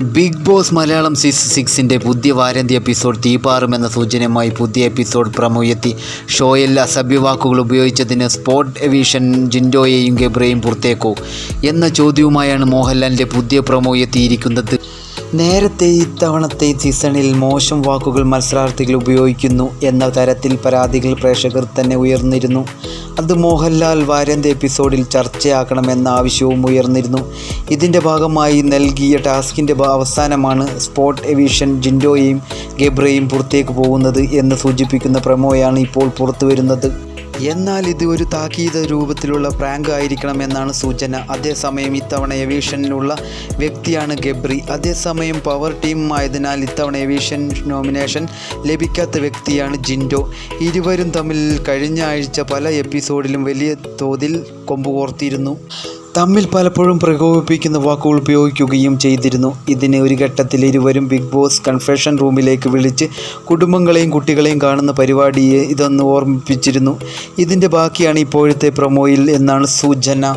Big boss Malayalam season സിക്സിന്റെ പുതിയ വാരന്തി എപ്പിസോഡ് തീപാറുമെന്ന സൂചനയുമായി പുതിയ എപ്പിസോഡ് പ്രമോ എത്തി. ഷോയിൽ അസഭ്യവാക്കുകൾ ഉപയോഗിച്ചതിന് സ്പോട്ട് എവിഷൻ ജിൻഡോയെയും ഗബ്രയും പുറത്തേക്കോ. എന്ന ചോദ്യവുമായാണ് മോഹൻലാലിന്റെ പുതിയ പ്രമോ എത്തിയിരിക്കുന്നത്. നേരത്തെ ഇത്തവണത്തെ സീസണിൽ മോശം വാക്കുകൾ മത്സരാർത്ഥികൾ ഉപയോഗിക്കുന്നു എന്ന തരത്തിൽ പരാതികൾ പ്രേക്ഷകർ തന്നെ ഉയർന്നിരുന്നു. അത് മോഹൻലാൽ വാര്യന്റെ എപ്പിസോഡിൽ ചർച്ചയാക്കണമെന്ന ആവശ്യവും ഉയർന്നിരുന്നു. ഇതിന്റെ ഭാഗമായി നൽകിയ ടാസ്കിന്റെ അവസാനമാണ് സ്പോട്ട് എവിഷൻ ജിൻഡോയും ഗബ്രയും പുറത്തേക്ക് പോകുന്നത് എന്ന് സൂചിപ്പിക്കുന്ന പ്രമോയാണ് ഇപ്പോൾ പുറത്തു വരുന്നത് എന്നാൽ ഇത് ഒരു താക്കീത് രൂപത്തിലുള്ള പ്രാങ്ക് ആയിരിക്കണം എന്നാണ് സൂചന. അതേസമയം ഇത്തവണ എവിഷനിലുള്ള വ്യക്തിയാണ് ഗബ്രി. അതേസമയം പവർ ടീം ആയതിനാൽ ഇത്തവണ എവിഷൻ നോമിനേഷൻ ലഭിക്കാത്ത വ്യക്തിയാണ് ജിൻഡോ. ഇരുവരും തമ്മിൽ കഴിഞ്ഞ ആഴ്ച പല എപ്പിസോഡിലും വലിയ തോതിൽ കൊമ്പുകോർത്തിയിരുന്നു തമ്മിൽ പലപ്പോഴും പ്രകോപിപ്പിക്കുന്ന വാക്കുകൾ ഉപയോഗിക്കുകയും ചെയ്തിരുന്നു. ഇതിന് ഒരു ഘട്ടത്തിൽ ഇരുവരും ബിഗ് ബോസ് കൺഫെഷൻ റൂമിലേക്ക് വിളിച്ച് കുടുംബങ്ങളെയും കുട്ടികളെയും കാണുന്ന പരിപാടിയെ ഇതൊന്ന് ഓർമ്മിപ്പിച്ചിരുന്നു. ഇതിന്റെ ബാക്കിയാണ് ഇപ്പോഴത്തെ പ്രൊമോയിൽ എന്നാണ് സൂചന.